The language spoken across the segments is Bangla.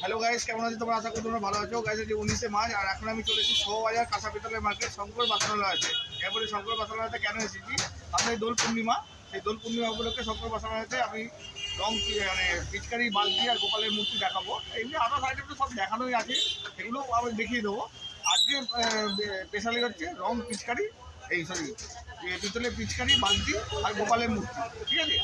হ্যালো গাইস কেমন আছো তোমরা? আশা করি তোমরা ভালো আছো। গাইস যে উনিশে মার্চ, আর এখন আমি চলেছি শোবাজার কাঁচা পিতলের মার্কেট শঙ্কর বাসনালয় আছে এরপরে শঙ্কর বাসনালয়তে কেন এসেছি? আপনার দোল পূর্ণিমা। সেই দোল পূর্ণিমা উপলক্ষে শঙ্কর বাসনালয়তে আমি রং মানে পিচকারি, বালতি আর গোপালের মূর্তি দেখাবো। এমনি আদার্স আইটেম তো সব দেখানোই আছে সেগুলো আমি দেখিয়ে দেবো। আজকে স্পেশালি হচ্ছে রং পিচকারি, এই সরি পিতলের পিচকারি, বালতি আর গোপালের মূর্তি, ঠিক আছে?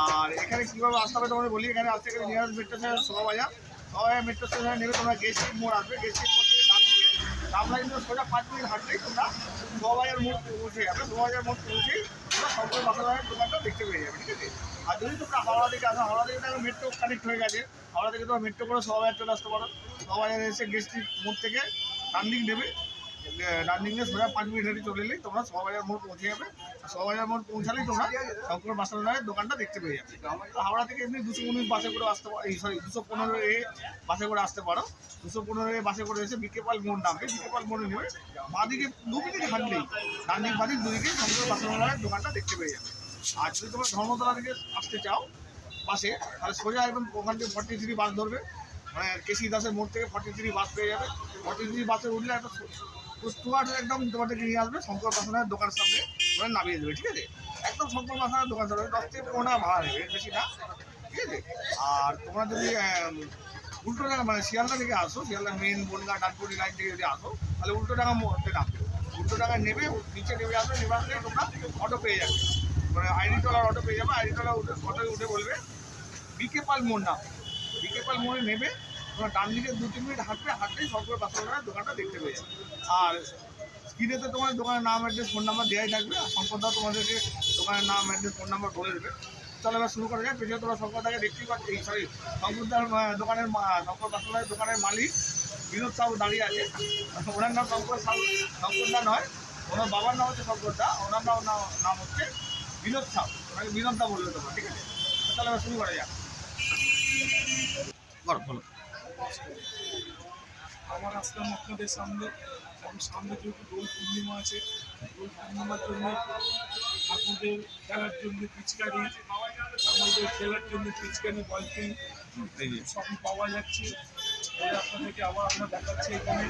আর এখানে কীভাবে আসতে হবে তোমাদের বলি, এখানে আসতে গেলে nearest metro station Shobhabazar. Shobhabazar metro স্টেশনে নেবে, তোমরা গেছি, মোড় আসবে, গেছি রামলা কিন্তু সোজা পাঁচ মিনিট হাঁটলেই তোমরা হাজার মোড় পৌঁছে যাবে। শোভাবাজার মোড় পৌঁছেই তোমরা শঙ্কর বাসাবাজারের দোকানটা দেখতে পেয়ে যাবে, ঠিক আছে? আর যদি তোমরা হাওড়া থেকে আসো, হাওড়া থেকে তো মেট্রো কানেক্ট হয়ে গেছে। হাওড়া থেকে তোমরা মেট্রো করে সবাই চলে আসতে পারো। সবাই এসে গেস্ট্রির মোড় থেকে ডান দিক সোজা পাঁচ মিনিট হেঁটে চলে এলেই তোমরা সবাইয়ের মোড় পৌঁছে যাবে। আর সবাইয়ের মোড় পৌঁছালেই তোমরা শঙ্কর বাসালয়ের দোকানটা দেখতে পেয়ে যাবে। হাওড়া থেকে এমনি দুশো উনিশ বাসে করে আসতে পারো এই সরি দুশো পনেরো এ বাসে করে আসতে পারো। দুশো পনেরো এ বাসে করে এসে বিকেপাল মোড় নামবে। বিকেপাল মোড়ে নেবে বাঁদিকে দু মিনিট হাঁটলেই ডান দিক বাদিক দুদিকে শঙ্কর বাসালয়ের দোকানটা দেখতে পেয়ে যাবে। আর যদি তোমরা ধর্মতলা থেকে আসতে চাও বাসে, তাহলে সোজা একদম ওখান থেকে ফর্টি থ্রি বাস ধরবে। মানে কেসি দাসের মোড় থেকে ফর্টি থ্রি বাস পেয়ে যাবে। ফর্টি থ্রি বাসে উঠলে একটা টুয়ার্স একদম তোমাদেরকে নিয়ে আসবে শঙ্কর বাসনের দোকানের সামনে। ওরা নামিয়ে দেবে, ঠিক আছে? একদম শঙ্কর বাসনের দোকান সামনে। দশ থেকে পনেরো টাকা ভাড়া নেবে বেশি না ঠিক আছে? আর তোমরা যদি উল্টো টাকা মানে শিয়ালদা থেকে আসো, শিয়ালদা মেন, বনগা ডানপুরি লাইন থেকে যদি আসো, তাহলে উল্টো টাকা মোড়তে নামবে। উল্টো টাকা নেবে, নিচে নেমে আসবে, নেমে আসলে তোমরা অটো পেয়ে যাবে। মানে আইডি টলার অটো পেয়ে যাবে আইডি টলার উঠে অটোয় উঠে বলবে বিকে পাল মোড় নাম বিকে পাল মোড়ে নেবে তোমরা ডান দিকে দু তিন মিনিট হাঁটবে হাঁটলেই সব করে দোকানটা দেখতে পেয়ে যাবে। আর স্ক্রিনে তো তোমার দোকানের নাম অ্যাড্রেস ফোন নাম্বার দেওয়াই থাকবে আর সম্পদা তোমাদেরকে দোকানের নাম অ্যাড্রেস ফোন নাম্বার বলে দেবে। চলো এবার শুরু করা যায় পেছনে তোমরা শঙ্করদাকে দেখতেই পাচ্ছ এই সরি আহ, দোকানের শঙ্কর বাসনের দোকানের মালিক বিনোদ সাহু দাঁড়িয়ে আছে। ওনার নাম শঙ্কর সাহু শঙ্করদা নয় ওনার বাবার নাম হচ্ছে শঙ্করদা ওনার নাম নাম- হচ্ছে বিনোদ সাহু। ওনাকে বিনোদদা বলবে তোমার ঠিক আছে? তাহলে এবার শুরু করা করো বলো আমার আসলাম আপনাদের সামনে। এবং সামনে যেহেতু দোল পূর্ণিমা আছে দোল পূর্ণিমার জন্য ঠাকুরদের খেলার জন্য পিচকারি আমাদের খেলার জন্য পিচকারি যে সবই পাওয়া যাচ্ছে। আপনাদেরকে আবার আমরা দেখাচ্ছি এখানে।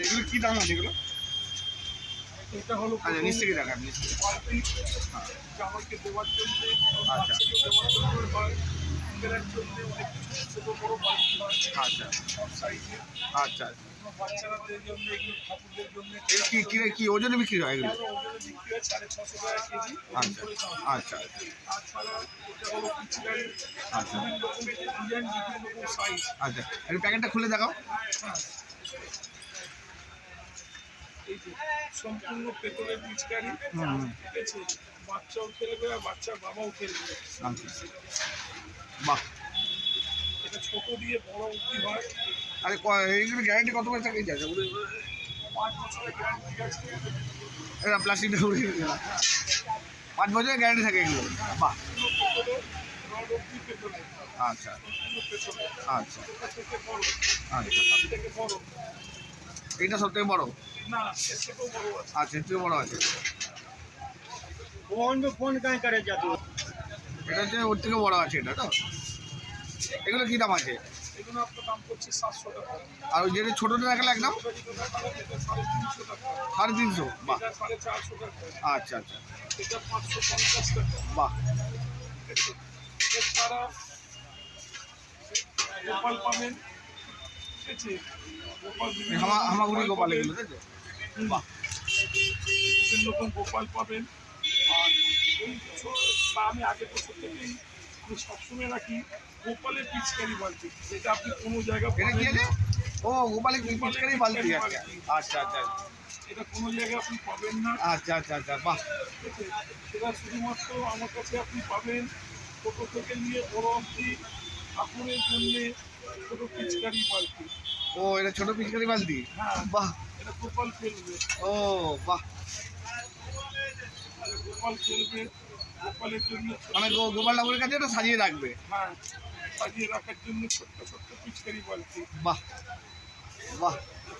এগুলো কী দাম আছে এগুলো? এটা হলো আচ্ছা নিচ থেকে দেখান নিচ থেকে বালতি দেওয়ার জন্য আচ্ছা। বাচ্চাকে দেওয়ার জন্য হয় খেলার জন্য অনেক ছোটো বড়ো বালতি হয় আচ্ছা সাইজে আচ্ছা বাচ্চাদের জন্য এগুলো ঠাকুরদের জন্য কি কি কি ওজনে বিক্রি হয় এগুলো এগুলো ওজনে বিক্রি হয় সাড়ে ছশো টাকা কেজি আচ্ছা আচ্ছা তাছাড়া এটা হলো পিচকারি আচ্ছা বিভিন্ন রকম ডিজাইন বিভিন্ন রকম সাইজ আচ্ছা প্যাকেটটা খুলে দেখাও এই যে সম্পূর্ণ পেতলের পিচকারি। ঠিক আছে? বাচ্চাও খেলবে আর বাচ্চার বাবাও খেলবে। আচ্ছা। বাহ। এটা ছোট দিয়ে বড় অবধি হয়। আরে এইগুলো গ্যারান্টি কত পাঁচ বছরের গ্যারান্টি আছে। এটা প্লাস্টিকটা উড়ে না। পাঁচ বছরের গ্যারান্টি থাকে এগুলো। বাহ। আচ্ছা। আচ্ছা। আচ্ছা। এইটা সব থেকে বড় আচ্ছা থেকে বড় আছে এটা হচ্ছে ওর থেকে বড় আছে এটা তো এগুলো কী দাম আছে আর ওই যেটা ছোটোটা দেখালে একদম সাড়ে তিনশো বাহ আচ্ছা আচ্ছা বাহ পাবেন হামাগুড়ি গোপাল এগুলো তাই তো? বাহ। বিভিন্ন রকম গোপাল পাবেন। আর এই বছর বা আমি আগের বছর থেকেই আমি সবসময় রাখি গোপালের পিচকারি বালতি যেটা আপনি কোনো জায়গা। ও গোপালে পিচকারি বালতি আছে আচ্ছা আচ্ছা। এটা কোনো জায়গায় আপনি পাবেন না। আচ্ছা আচ্ছা আচ্ছা বাহ। সেটা শুধুমাত্র আমার কাছে আপনি পাবেন ছোটো থেকে নিয়ে বড় অবধি ঠাকুরের জন্যে ছোটো পিচকারি বালতি। ও এটা ছোট পিচকারি বালতি? হ্যাঁ বাহ। এটা গোপাল ফেলবে। ও বাহ। এটা গোপাল ফেলবে গোপালের জন্য মানে গোপাল ঠাকুরের কাছে এটা সাজিয়ে রাখবে? হ্যাঁ সাজিয়ে রাখার জন্য ছোট্ট ছোট্ট পিচকারি বালতি। বাহ। বাহ।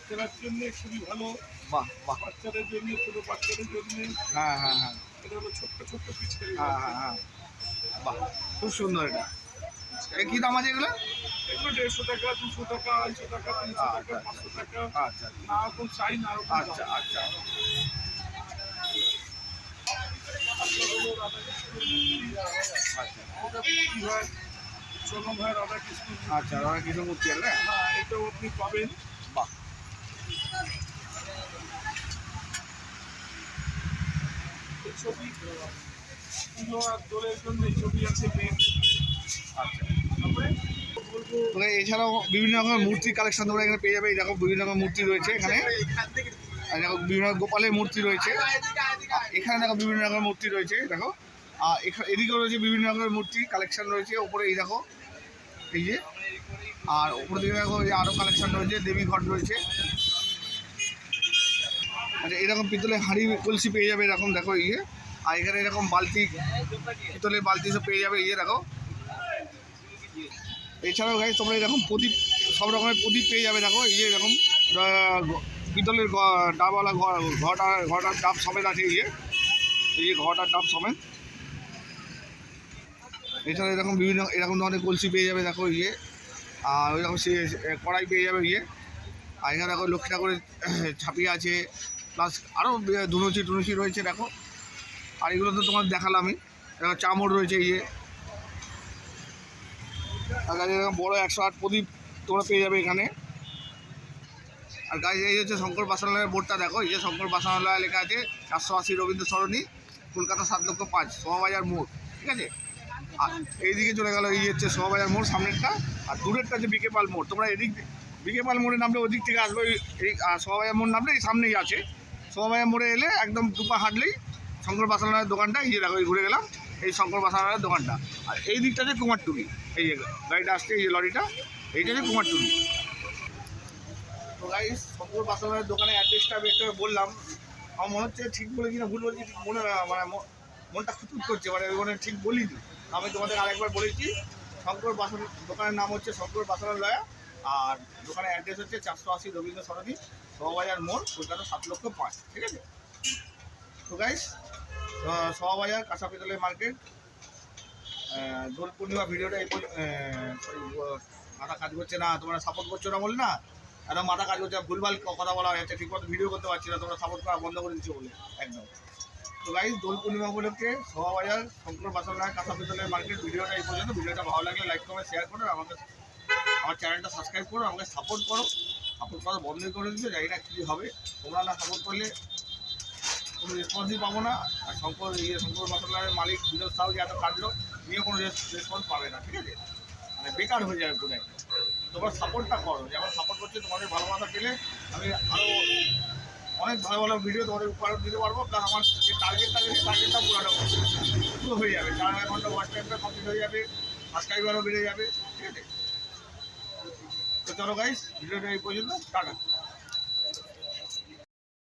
খেলার জন্য খুবই ভালো। বাহ বাহ। বাচ্চাদের জন্য ছোটো বাচ্চাদের জন্য। হ্যাঁ হ্যাঁ হ্যাঁ। এটা হলো ছোট্ট ছোট্ট পিচকারি হ্যাঁ হ্যাঁ হ্যাঁ। বাহ। খুব সুন্দর এটা। এ কী দাম আছে এগুলো? এগুলো দেড়শো টাকা দুশো টাকা আড়াইশো টাকা তিনশো টাকা পাঁচশো টাকা। আচ্ছা নানা রকম সাইজ নানা রকম আচ্ছা আচ্ছা। আচ্ছা হয় আচ্ছা দাদা কিছু মূর্তি আছে না হ্যাঁ এটাও আপনি পাবেন। বাহ। ছবি পুজো আর দোলের জন্য ছবি আছে মেন আচ্ছা এছাড়াও বিভিন্ন রকমের মূর্তি কালেকশন তোমরা এখানে পেয়ে যাবে। এই দেখো বিভিন্ন রকমের মূর্তি রয়েছে এখানে। আর দেখো বিভিন্ন গোপালের মূর্তি রয়েছে। এখানে দেখো বিভিন্ন রকমের মূর্তি রয়েছে, দেখো। আর এদিকেও রয়েছে বিভিন্ন রকমের মূর্তি কালেকশন রয়েছে। ওপরে এই দেখো, এই যে। আর ওপর দিকে দেখো এই আরও কালেকশন রয়েছে, দেবী ঘট রয়েছে। আচ্ছা এরকম পিতলের হাঁড়ি কলসি পেয়ে যাবে এরকম, দেখো ইয়ে আর এখানে এরকম বালতি, পিতলের বালতি সব পেয়ে যাবে ইয়ে দেখো। এছাড়াও গাইজ তোমরা এরকম প্রদীপ, সব রকমের প্রদীপ পেয়ে যাবে দেখো, এই যে এরকম পিতলের ডাবওয়ালা ঘর ঘটা ঘটার ডাব সমেত আছে ইয়ে এই যে ঘটার ডাব সমেত। এছাড়া এরকম বিভিন্ন, এরকম ধরনের কলসি পেয়ে যাবে দেখো ইয়ে আর ওই রকম সে কড়াই পেয়ে যাবে ইয়ে আর এখানে দেখো লক্ষ্মী ঠাকুরের ছাপিয়ে আছে প্লাস আরও ধুনুচি টুনুচি রয়েছে, দেখো। আর এগুলো তো তোমার দেখালামই। দেখো চামড় রয়েছে ইয়ে আর গাছ এরকম বড় একশো আট প্রদীপ তোমরা পেয়ে যাবে এখানে। আর গাছ এই হচ্ছে শঙ্কর বাসনালয়ের বোর্ডটা দেখো, এই যে শঙ্কর বাসনালয় লেখা আছে চারশো আশি রবীন্দ্র সরণি, কলকাতা সাত লক্ষ পাঁচ সোমাবাজার মোড়, ঠিক আছে? আর এইদিকে চলে গেল, এই হচ্ছে সোমাবাজার মোড় সামনেরটা, আর দূরেরটা হচ্ছে বিকেপাল মোড়, তোমরা এদিক বিকে পাল মোড়ে নামলে ওদিক থেকে আসবে, এই সোমাবাজার মোড় নামলে এই সামনেই আছে। সোমাবাজার মোড়ে এলে একদম দুপা হাঁটলেই শঙ্কর বাসনালয়ের দোকানটা, এই যে দেখো ঘুরে গেলাম, এই শঙ্কর বাসনালয়ের দোকানটা। আর এই দিকটা হচ্ছে কুমারটুলি এই গাড়িটা আসছে, এই লরিটা, এইটা হচ্ছে কুমারটুলি তো গাইস শঙ্কর বাসনালয়ের দোকানের অ্যাড্রেসটা আমি একটু বললাম। আমার মনে হচ্ছে ঠিক বলে কিনা ভুল বলছি মনে মানে মনটা খুঁতুট করছে মানে আমি ঠিক বলিনি। আমি তোমাদের আরেকবার বলেছি শঙ্কর বাসন দোকানের নাম হচ্ছে শঙ্কর বাসনালয়া আর দোকানের অ্যাড্রেস হচ্ছে চারশো আশি রবীন্দ্র সরণি সহবাজার মোড়, কলকাতা সাত লক্ষ পাঁচ, ঠিক আছে? তো গাইস সহবাজার কাঁচা পিতলের মার্কেট দোল পূর্ণিমা ভিডিওটা এই মাথা কাজ করছে না, তোমরা সাপোর্ট করছ না বলে না, একদম মাথা কাজ করছে, ভুলভাল কথা বলা হয়ে যাচ্ছে ঠিকমতো ভিডিও করতে পারছি না, তোমরা সাপোর্ট করা বন্ধ করে দিচ্ছ বলে, একদম। তো গাইজ দোল পূর্ণিমা উপলক্ষে সহবাজার শঙ্কর বাসনায় কাঁচা পিতলের মার্কেট, ভিডিওটা এই পর্যন্ত। ভিডিওটা ভালো লাগলে লাইক কমেন্ট শেয়ার করো আমাকে, আমার চ্যানেলটা সাবস্ক্রাইব করো, আমাকে সাপোর্ট করো। সাপোর্ট করা বন্ধ করে দিচ্ছ জানি না কী হবে। তোমরা না সাপোর্ট করলে কোনো রেসপন্সই পাবো না। আর শঙ্কর ইয়ে শঙ্কর বাসনালয়ের মালিক বিনোদ সাউ যে এত কাটলো নিয়ে কোনো রেসপন্স পাবে না, ঠিক আছে? মানে বেকার হয়ে যাবে পুরো। তোমরা সাপোর্টটা করো যেমন সাপোর্ট করছে, তোমাদের ভালোবাসা পেলে আমি আরও অনেক ভালো ভালো ভিডিও তোমাদের উপহার দিতে পারব প্লাস আমার যে টার্গেটটা আছে টার্গেটটা পুরোটা পুরো হয়ে যাবে। চার হাজার ঘণ্টা ওয়াচ টাইমটা কমপ্লিট হয়ে যাবে সাবস্ক্রাইবারও বেড়ে যাবে, ঠিক আছে? তো চলো গাইস ভিডিওটা এই পর্যন্ত, টাটা।